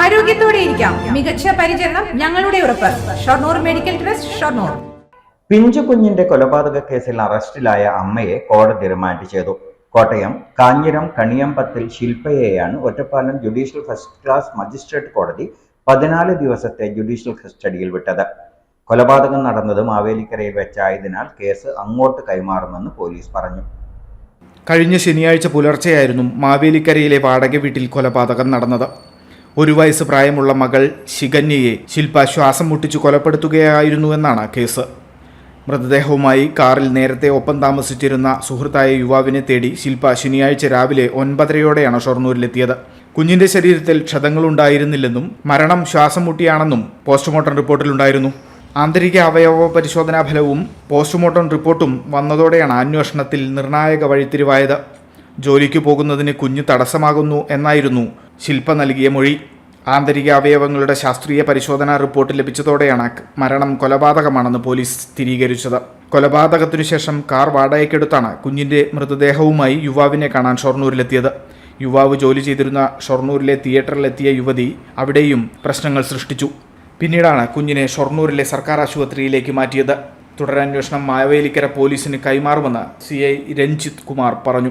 ആരോഗ്യത്തോടെ ഇരിക്കാം. മികച്ച പരിചരണം ഞങ്ങളുടെ ഉറപ്പ്. Shoranur medical trust Shoranur. പിഞ്ചു കുഞ്ഞിന്റെ കൊലപാതക കേസിൽ അറസ്റ്റിലായ അമ്മയെ കോടതി റിമാൻഡ് ചെയ്തു. കോട്ടയം കാഞ്ഞിരം കണിയമ്പത്തിൽ ശില്പയെയാണ് Ottapalam judicial first class magistrate കോടതി പതിനാല് ദിവസത്തെ ജുഡീഷ്യൽ കസ്റ്റഡിയിൽ വിട്ടത്. കൊലപാതകം നടന്നത് മാവേലിക്കരയിൽ വെച്ചായതിനാൽ കേസ് അങ്ങോട്ട് കൈമാറുമെന്ന് പോലീസ് പറഞ്ഞു. കഴിഞ്ഞ ശനിയാഴ്ച പുലർച്ചെയായിരുന്നു മാവേലിക്കരയിലെ വാടക വീട്ടിൽ കൊലപാതകം നടന്നത്. ഒരു വയസ്സ് പ്രായമുള്ള മകൾ ശികന്യയെ ശില്പ ശ്വാസം മുട്ടിച്ചു കൊലപ്പെടുത്തുകയായിരുന്നുവെന്നാണ് കേസ്. മൃതദേഹവുമായി കാറിൽ നേരത്തെ ഒപ്പം താമസിച്ചിരുന്ന സുഹൃത്തായ യുവാവിനെ തേടി ശില്പ ശനിയാഴ്ച രാവിലെ ഒൻപതരയോടെയാണ് ഷൊർണൂരിലെത്തിയത്. കുഞ്ഞിന്റെ ശരീരത്തിൽ ക്ഷതങ്ങളുണ്ടായിരുന്നില്ലെന്നും മരണം ശ്വാസം മുട്ടിയാണെന്നും പോസ്റ്റ്മോർട്ടം റിപ്പോർട്ടിലുണ്ടായിരുന്നു. ആന്തരിക അവയവ പരിശോധനാ ഫലവും പോസ്റ്റ്മോർട്ടം റിപ്പോർട്ടും വന്നതോടെയാണ് അന്വേഷണത്തിൽ നിർണായക വഴിത്തിരിവായത്. ജോലിക്ക് പോകുന്നതിന് കുഞ്ഞ് തടസ്സമാകുന്നു എന്നായിരുന്നു ശില്പ നൽകിയ മൊഴി. ആന്തരിക അവയവങ്ങളുടെ ശാസ്ത്രീയ പരിശോധനാ റിപ്പോർട്ട് ലഭിച്ചതോടെയാണ് മരണം കൊലപാതകമാണെന്ന് പോലീസ് സ്ഥിരീകരിച്ചത്. കൊലപാതകത്തിനു ശേഷം കാർ വാടകയ്ക്കെടുത്താണ് കുഞ്ഞിന്റെ മൃതദേഹവുമായി യുവാവിനെ കാണാൻ ഷൊർണൂരിലെത്തിയത്. യുവാവ് ജോലി ചെയ്തിരുന്ന ഷൊർണൂരിലെ തിയേറ്ററിലെത്തിയ യുവതി അവിടെയും പ്രശ്നങ്ങൾ സൃഷ്ടിച്ചു. പിന്നീടാണ് കുഞ്ഞിനെ ഷൊർണൂരിലെ സർക്കാർ ആശുപത്രിയിലേക്ക് മാറ്റിയത്. തുടരന്വേഷണം മായവേലിക്കര പോലീസിന് കൈമാറുമെന്ന് സി ഐ രഞ്ജിത് കുമാർ പറഞ്ഞു.